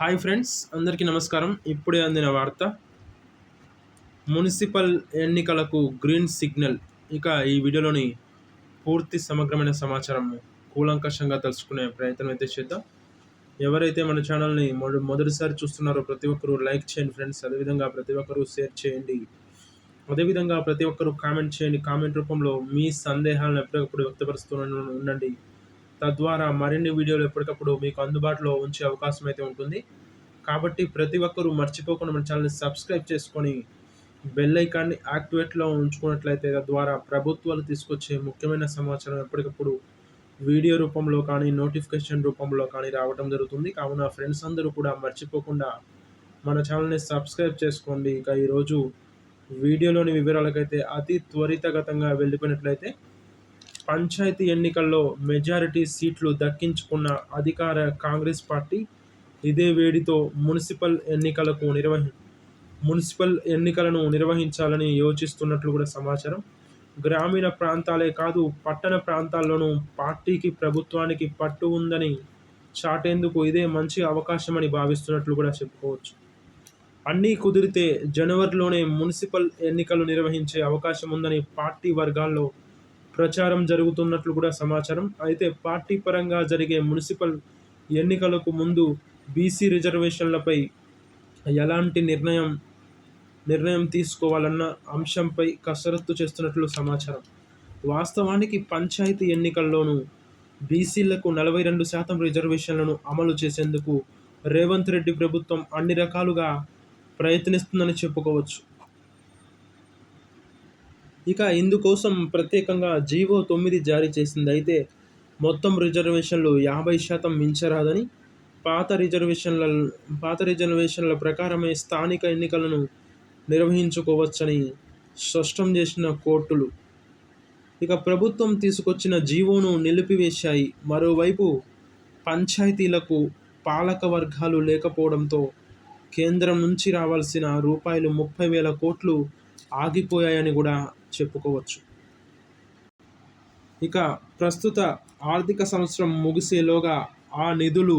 Hi friends అందరికీ నమస్కారం. ఇప్పుడే అందిన వార్త మున్సిపల్ ఎన్నికలకు గ్రీన్ సిగ్నల్. ఇక ఈ వీడియోలోని పూర్తి సమగ్రమైన సమాచారం కూలంకషంగా తెలుసుకునే ప్రయత్నం అయితే చేద్దాం. ఎవరైతే మన ఛానల్ని మొద మొదటిసారి చూస్తున్నారో ప్రతి ఒక్కరూ లైక్ చేయండి ఫ్రెండ్స్. అదేవిధంగా ప్రతి ఒక్కరూ షేర్ చేయండి. అదేవిధంగా ప్రతి ఒక్కరూ కామెంట్ చేయండి. కామెంట్ రూపంలో మీ సందేహాలను ఎప్పటికప్పుడు వ్యక్తపరుస్తూ ఉండండి. తద్వారా మరిన్ని వీడియోలు ఎప్పటికప్పుడు మీకు అందుబాటులో ఉంచే అవకాశం అయితే ఉంటుంది. కాబట్టి ప్రతి ఒక్కరూ మర్చిపోకుండా మన ఛానల్ని సబ్స్క్రైబ్ చేసుకొని బెల్ ఐకాన్ని యాక్టివేట్లో ఉంచుకున్నట్లయితే తద్వారా ప్రభుత్వాలు తీసుకొచ్చే ముఖ్యమైన సమాచారం ఎప్పటికప్పుడు వీడియో రూపంలో కానీ నోటిఫికేషన్ రూపంలో కానీ రావడం జరుగుతుంది. కావున ఫ్రెండ్స్ అందరూ కూడా మర్చిపోకుండా మన ఛానల్ని సబ్స్క్రైబ్ చేసుకోండి. ఇక ఈరోజు వీడియోలోని వివరాలకైతే అతి త్వరితగతంగా వెళ్ళిపోయినట్లయితే పంచాయతీ ఎన్నికల్లో మెజారిటీ సీట్లు దక్కించుకున్న అధికార కాంగ్రెస్ పార్టీ ఇదే వేడితో మున్సిపల్ ఎన్నికలకు నిర్వహి మున్సిపల్ ఎన్నికలను నిర్వహించాలని యోచిస్తున్నట్లు కూడా సమాచారం. గ్రామీణ ప్రాంతాలే కాదు పట్టణ ప్రాంతాల్లోనూ పార్టీకి ప్రభుత్వానికి పట్టు ఉందని చాటేందుకు ఇదే మంచి అవకాశమని భావిస్తున్నట్లు కూడా చెప్పుకోవచ్చు. అన్నీ కుదిరితే జనవరిలోనే మున్సిపల్ ఎన్నికలు నిర్వహించే అవకాశం ఉందని పార్టీ వర్గాల్లో ప్రచారం జరుగుతున్నట్లు కూడా సమాచారం. అయితే పార్టీ పరంగా జరిగే మున్సిపల్ ఎన్నికలకు ముందు బీసీ రిజర్వేషన్లపై ఎలాంటి నిర్ణయం నిర్ణయం తీసుకోవాలన్న అంశంపై కసరత్తు చేస్తున్నట్లు సమాచారం. వాస్తవానికి పంచాయతీ ఎన్నికల్లోనూ బీసీలకు నలభై రెండు శాతం రిజర్వేషన్లను అమలు చేసేందుకు రేవంత్ రెడ్డి ప్రభుత్వం అన్ని రకాలుగా ప్రయత్నిస్తుందని చెప్పుకోవచ్చు. ఇక ఇందుకోసం ప్రత్యేకంగా జీవో తొమ్మిది జారీ చేసింది. అయితే మొత్తం రిజర్వేషన్లు యాభై శాతం మించరాదని పాత రిజర్వేషన్ల పాత రిజర్వేషన్ల ప్రకారమే స్థానిక ఎన్నికలను నిర్వహించుకోవచ్చని స్పష్టం చేసిన కోర్టులు. ఇక ప్రభుత్వం తీసుకొచ్చిన జీవోను నిలిపివేశాయి. మరోవైపు పంచాయతీలకు పాలక వర్గాలు లేకపోవడంతో కేంద్రం నుంచి రావాల్సిన రూపాయలు ముప్పై వేల కోట్లు ఆగిపోయాయని కూడా చెప్పుకోవచ్చు. ఇక ప్రస్తుత ఆర్థిక సంవత్సరం ముగిసేలోగా ఆ నిధులు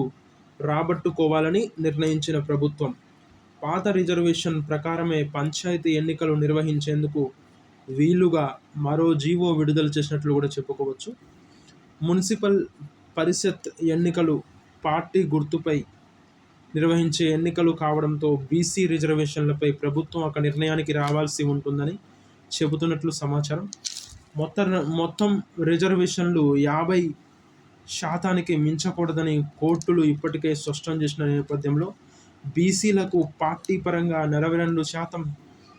రాబట్టుకోవాలని నిర్ణయించిన ప్రభుత్వం పాత రిజర్వేషన్ ప్రకారమే పంచాయతీ ఎన్నికలు నిర్వహించేందుకు వీలుగా మరో జీవో విడుదల చేసినట్లు కూడా చెప్పుకోవచ్చు. మున్సిపల్ పరిషత్ ఎన్నికలు పార్టీ గుర్తుపై నిర్వహించే ఎన్నికలు కావడంతో బీసీ రిజర్వేషన్లపై ప్రభుత్వం ఒక నిర్ణయానికి రావాల్సి ఉంటుందని చెబుతున్నట్లు సమాచారం. మొత్తం మొత్తం రిజర్వేషన్లు యాభై శాతానికి మించకూడదని కోర్టులు ఇప్పటికే స్పష్టం చేసిన నేపథ్యంలో బీసీలకు పార్టీ పరంగా నలభై రెండు శాతం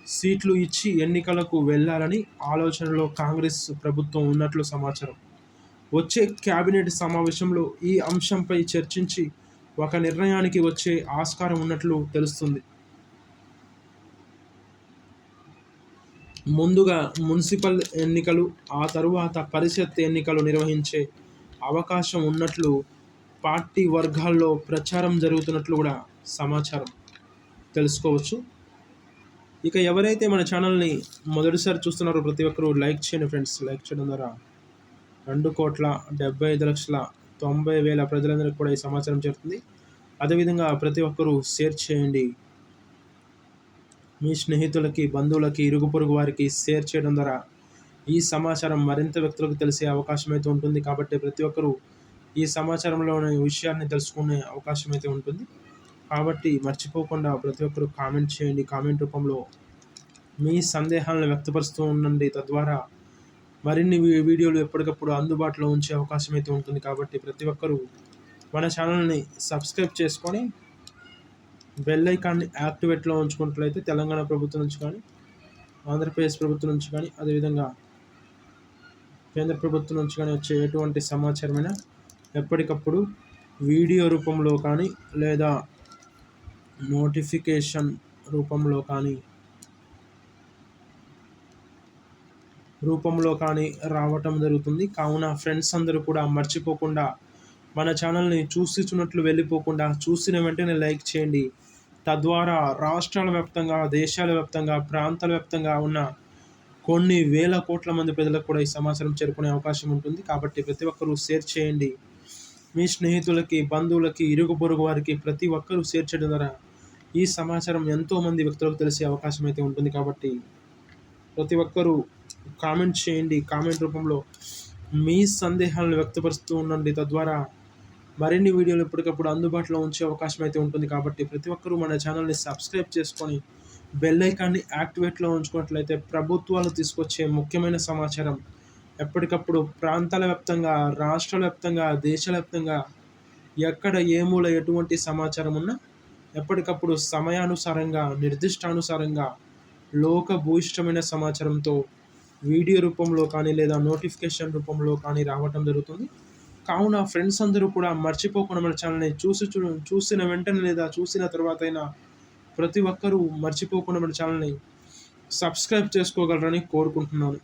సీట్లు ఇచ్చి ఎన్నికలకు వెళ్ళాలని ఆలోచనలో కాంగ్రెస్ ప్రభుత్వం ఉన్నట్లు సమాచారం. వచ్చే కేబినెట్ సమావేశంలో ఈ అంశంపై చర్చించి ఒక నిర్ణయానికి వచ్చే ఆస్కారం ఉన్నట్లు తెలుస్తుంది. ముందుగా మున్సిపల్ ఎన్నికలు ఆ తరువాత పరిషత్ ఎన్నికలు నిర్వహించే అవకాశం ఉన్నట్లు పార్టీ వర్గాల్లో ప్రచారం జరుగుతున్నట్లు కూడా సమాచారం తెలుసుకోవచ్చు. ఇక ఎవరైతే మన ఛానల్ని మొదటిసారి చూస్తున్నారో ప్రతి ఒక్కరూ లైక్ చేయండి ఫ్రెండ్స్. లైక్ చేయడం ద్వారా రెండు కోట్ల డెబ్బై ఐదు లక్షల తొంభై వేల ప్రజలందరికీ కూడా ఈ సమాచారం చేరుతుంది. అదేవిధంగా ప్రతి ఒక్కరూ షేర్ చేయండి. మీ స్నేహితులకి బంధువులకి ఇరుగు పొరుగు వారికి షేర్ చేయడం ద్వారా ఈ సమాచారం మరింత వ్యక్తులకు తెలిసే అవకాశం అయితే ఉంటుంది. కాబట్టి ప్రతి ఒక్కరూ ఈ సమాచారంలోని విషయాన్ని తెలుసుకునే అవకాశం అయితే ఉంటుంది. కాబట్టి మర్చిపోకుండా ప్రతి ఒక్కరూ కామెంట్ చేయండి. కామెంట్ రూపంలో మీ సందేహాలను వ్యక్తపరుస్తూ ఉండండి. తద్వారా మరిన్ని వీడియోలు ఎప్పటికప్పుడు అందుబాటులో ఉంచే అవకాశం అయితే ఉంటుంది. కాబట్టి ప్రతి ఒక్కరూ మన ఛానల్ని సబ్స్క్రైబ్ చేసుకొని బెల్ ఐకాన్ని యాక్టివేట్లో ఉంచుకున్నట్లయితే తెలంగాణ ప్రభుత్వం నుంచి కానీ ఆంధ్రప్రదేశ్ ప్రభుత్వం నుంచి కానీ అదేవిధంగా కేంద్ర ప్రభుత్వం నుంచి కానీ వచ్చే ఎటువంటి సమాచారమైనా ఎప్పటికప్పుడు వీడియో రూపంలో కానీ లేదా నోటిఫికేషన్ రూపంలో కానీ రూపంలో కానీ రావటం జరుగుతుంది. కావున ఫ్రెండ్స్ అందరూ కూడా మర్చిపోకుండా మన ఛానల్ని చూస్తున్నట్లు వెళ్ళిపోకుండా చూసిన వెంటనే లైక్ చేయండి. తద్వారా రాష్ట్రాల వ్యాప్తంగా దేశాల వ్యాప్తంగా ప్రాంతాల వ్యాప్తంగా ఉన్న కొన్ని వేల కోట్ల మంది ప్రజలకు కూడా ఈ సమాచారం చేరుకునే అవకాశం ఉంటుంది. కాబట్టి ప్రతి ఒక్కరూ షేర్ చేయండి. మీ స్నేహితులకి బంధువులకి ఇరుగు పొరుగు వారికి ప్రతి ఒక్కరూ షేర్ చేయడం ద్వారా ఈ సమాచారం ఎంతోమంది వ్యక్తులకు తెలిసే అవకాశం అయితే ఉంటుంది. కాబట్టి ప్రతి ఒక్కరూ కామెంట్ చేయండి. కామెంట్ రూపంలో మీ సందేహాలను వ్యక్తపరుస్తూ ఉండండి. తద్వారా మరిన్ని వీడియోలు ఎప్పటికప్పుడు అందుబాటులో ఉంచే అవకాశం అయితే ఉంటుంది కాబట్టి ప్రతి ఒక్కరూ మన ఛానల్ని సబ్స్క్రైబ్ చేసుకొని బెల్ ఐకాన్ని యాక్టివేట్లో ఉంచుకున్నట్లయితే ప్రభుత్వాలు తీసుకొచ్చే ముఖ్యమైన సమాచారం ఎప్పటికప్పుడు ప్రాంతాల వ్యాప్తంగా రాష్ట్రాల వ్యాప్తంగా దేశవ్యాప్తంగా ఎక్కడ ఏ మూల ఎటువంటి సమాచారం ఉన్నా ఎప్పటికప్పుడు సమయానుసారంగా నిర్దిష్టానుసారంగా లోక భూయిష్టమైన సమాచారంతో వీడియో రూపంలో కానీ లేదా నోటిఫికేషన్ రూపంలో కానీ రావటం జరుగుతుంది. కావున ఫ్రెండ్స్ అందరూ కూడా మర్చిపోకుండా మన ఛానల్ని చూసి చూ చూసిన వెంటనే లేదా చూసిన తర్వాత అయినా ప్రతి ఒక్కరూ మర్చిపోకుండా మన ఛానల్ని సబ్స్క్రైబ్ చేసుకోగలరని కోరుకుంటున్నాను.